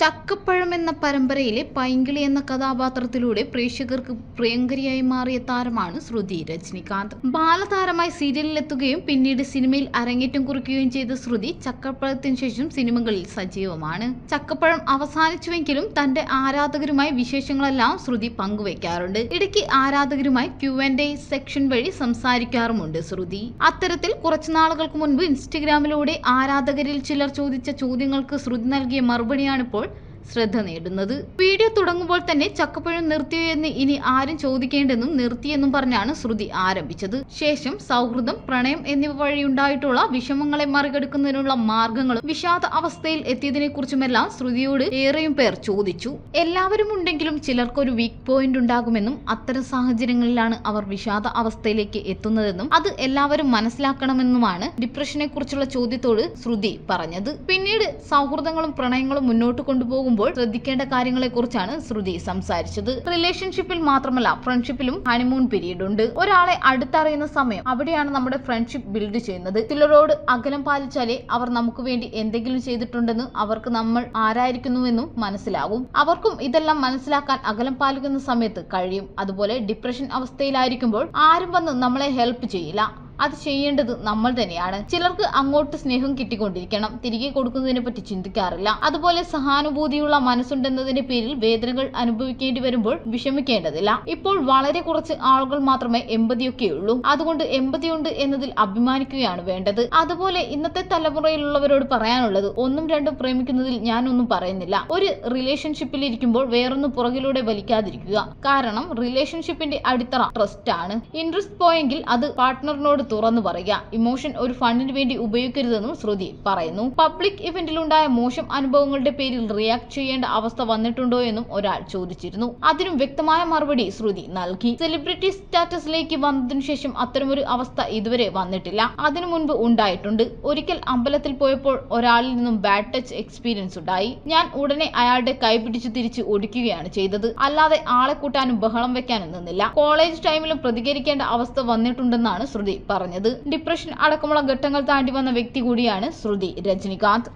ചക്കപ്പഴം എന്ന പരമ്പരയിലെ പൈങ്കിളി എന്ന കഥാപാത്രത്തിലൂടെ പ്രേക്ഷകർക്ക് പ്രിയങ്കരിയായി മാറിയ താരമാണ് ശ്രുതി രജനികാന്ത്. ബാലതാരമായി സീരിയലിലെത്തുകയും പിന്നീട് സിനിമയിൽ അരങ്ങേറ്റം കുറിക്കുകയും ചെയ്ത ശ്രുതി ചക്കപ്പഴത്തിന് ശേഷം സിനിമകളിൽ സജീവമാണ്. ചക്കപ്പഴം അവസാനിച്ചുവെങ്കിലും തന്റെ ആരാധകരുമായി വിശേഷങ്ങളെല്ലാം ശ്രുതി പങ്കുവെക്കാറുണ്ട്. ഇടയ്ക്ക് ആരാധകരുമായി ക്യു ആൻഡ് എ സെക്ഷൻ വഴി സംസാരിക്കാറുമുണ്ട് ശ്രുതി. അത്തരത്തിൽ കുറച്ചു നാളുകൾക്ക് മുൻപ് ഇൻസ്റ്റഗ്രാമിലൂടെ ആരാധകരിൽ ചിലർ ചോദിച്ച ചോദ്യങ്ങൾക്ക് ശ്രുതി നൽകിയ മറുപടിയാണിപ്പോൾ ശ്രദ്ധ നേടുന്നത്. വീഡിയോ തുടങ്ങുമ്പോൾ തന്നെ ചക്കപ്പഴം നിർത്തിയോ എന്ന് ഇനി ആരും ചോദിക്കേണ്ടെന്നും നിർത്തിയെന്നും പറഞ്ഞാണ് ശ്രുതി ആരംഭിച്ചത്. ശേഷം സൗഹൃദം പ്രണയം എന്നിവ വഴിയുണ്ടായിട്ടുള്ള വിഷമങ്ങളെ മറികടക്കുന്നതിനുള്ള മാർഗങ്ങളും വിഷാദ അവസ്ഥയിൽ എത്തിയതിനെ കുറിച്ചുമെല്ലാം ശ്രുതിയോട് ഏറെയും പേർ ചോദിച്ചു. എല്ലാവരും ഉണ്ടെങ്കിലും ചിലർക്കൊരു വീക്ക് പോയിന്റ് ഉണ്ടാകുമെന്നും അത്തരം സാഹചര്യങ്ങളിലാണ് അവർ വിഷാദ അവസ്ഥയിലേക്ക് എത്തുന്നതെന്നും അത് എല്ലാവരും മനസ്സിലാക്കണമെന്നുമാണ് ഡിപ്രഷനെ കുറിച്ചുള്ള ചോദ്യത്തോട് ശ്രുതി പറഞ്ഞത്. പിന്നീട് സൗഹൃദങ്ങളും പ്രണയങ്ങളും മുന്നോട്ട് കൊണ്ടുപോകുമ്പോൾ ശ്രദ്ധിക്കേണ്ട കാര്യങ്ങളെ കുറിച്ചാണ് ശ്രുതി സംസാരിച്ചത്. റിലേഷൻഷിപ്പിൽ മാത്രമല്ല ഫ്രണ്ട്ഷിപ്പിലും ഹണിമൂൺ പീരീഡ് ഉണ്ട്. ഒരാളെ അടുത്തറിയുന്ന സമയം അവിടെയാണ് നമ്മുടെ ഫ്രണ്ട്ഷിപ്പ് ബിൽഡ് ചെയ്യുന്നത്. ചിലരോട് അകലം പാലിച്ചാലേ അവർ നമുക്ക് വേണ്ടി എന്തെങ്കിലും ചെയ്തിട്ടുണ്ടെന്ന് അവർക്ക് നമ്മൾ ആരായിരിക്കുന്നുവെന്നും മനസ്സിലാകും. അവർക്കും ഇതെല്ലാം മനസ്സിലാക്കാൻ അകലം പാലിക്കുന്ന സമയത്ത് കഴിയും. അതുപോലെ ഡിപ്രഷൻ അവസ്ഥയിലായിരിക്കുമ്പോൾ ആരും വന്ന് നമ്മളെ ഹെൽപ്പ് ചെയ്യില്ല. അത് ചെയ്യേണ്ടത് നമ്മൾ തന്നെയാണ്. ചിലർക്ക് അങ്ങോട്ട് സ്നേഹം കിട്ടിക്കൊണ്ടിരിക്കണം. തിരികെ കൊടുക്കുന്നതിനെ പറ്റി ചിന്തിക്കാറില്ല. അതുപോലെ സഹാനുഭൂതിയുള്ള മനസ്സുണ്ടെന്നതിന്റെ പേരിൽ വേദനകൾ അനുഭവിക്കേണ്ടി വരുമ്പോൾ വിഷമിക്കേണ്ടതില്ല. ഇപ്പോൾ വളരെ കുറച്ച് ആളുകൾ മാത്രമേ എമ്പതിയൊക്കെ ഉള്ളൂ അതുകൊണ്ട് എമ്പതിയുണ്ട് എന്നതിൽ അഭിമാനിക്കുകയാണ് വേണ്ടത്. അതുപോലെ ഇന്നത്തെ തലമുറയിലുള്ളവരോട് പറയാനുള്ളത് ഒന്നും രണ്ടും പ്രേമിക്കുന്നതിൽ ഞാനൊന്നും പറയുന്നില്ല. ഒരു റിലേഷൻഷിപ്പിൽ ഇരിക്കുമ്പോൾ വേറൊന്നും പുറകിലൂടെ വലിക്കാതിരിക്കുക. കാരണം റിലേഷൻഷിപ്പിന്റെ അടിത്തറ ട്രസ്റ്റ് ആണ്. ഇൻട്രസ്റ്റ് പോയെങ്കിൽ അത് പാർട്ട്ണറിനോട് തുറന്നു പറയുക. ഇമോഷൻ ഒരു ഫണ്ടിന് വേണ്ടി ഉപയോഗിക്കരുതെന്നും ശ്രുതി പറയുന്നു. പബ്ലിക് ഇവന്റിലുണ്ടായ മോശം അനുഭവങ്ങളുടെ പേരിൽ റിയാക്ട് ചെയ്യേണ്ട അവസ്ഥ വന്നിട്ടുണ്ടോ എന്നും ഒരാൾ ചോദിച്ചിരുന്നു. അതിനും വ്യക്തമായ മറുപടി ശ്രുതി നൽകി. സെലിബ്രിറ്റി സ്റ്റാറ്റസിലേക്ക് വന്നതിനു ശേഷം അത്തരമൊരു അവസ്ഥ ഇതുവരെ വന്നിട്ടില്ല. അതിനു മുൻപ് ഉണ്ടായിട്ടുണ്ട്. ഒരിക്കൽ അമ്പലത്തിൽ പോയപ്പോൾ ഒരാളിൽ നിന്നും ബാഡ് ടച്ച് എക്സ്പീരിയൻസ് ഉണ്ടായി. ഞാൻ ഉടനെ അയാളുടെ കൈ പിടിച്ചു തിരിച്ച് ഒടിക്കുകയാണ് ചെയ്തത്. അല്ലാതെ ആളെ കൂട്ടാനും ബഹളം വെക്കാനും നിന്നില്ല. കോളേജ് ടൈമിലും പ്രതികരിക്കേണ്ട അവസ്ഥ വന്നിട്ടുണ്ടെന്നാണ് ശ്രുതി പറഞ്ഞത്. ഡിപ്രഷൻ അടക്കമുള്ള ഘട്ടങ്ങൾ താണ്ടി വന്ന വ്യക്തി കൂടിയാണ് ശ്രുതി രജനികാന്ത്.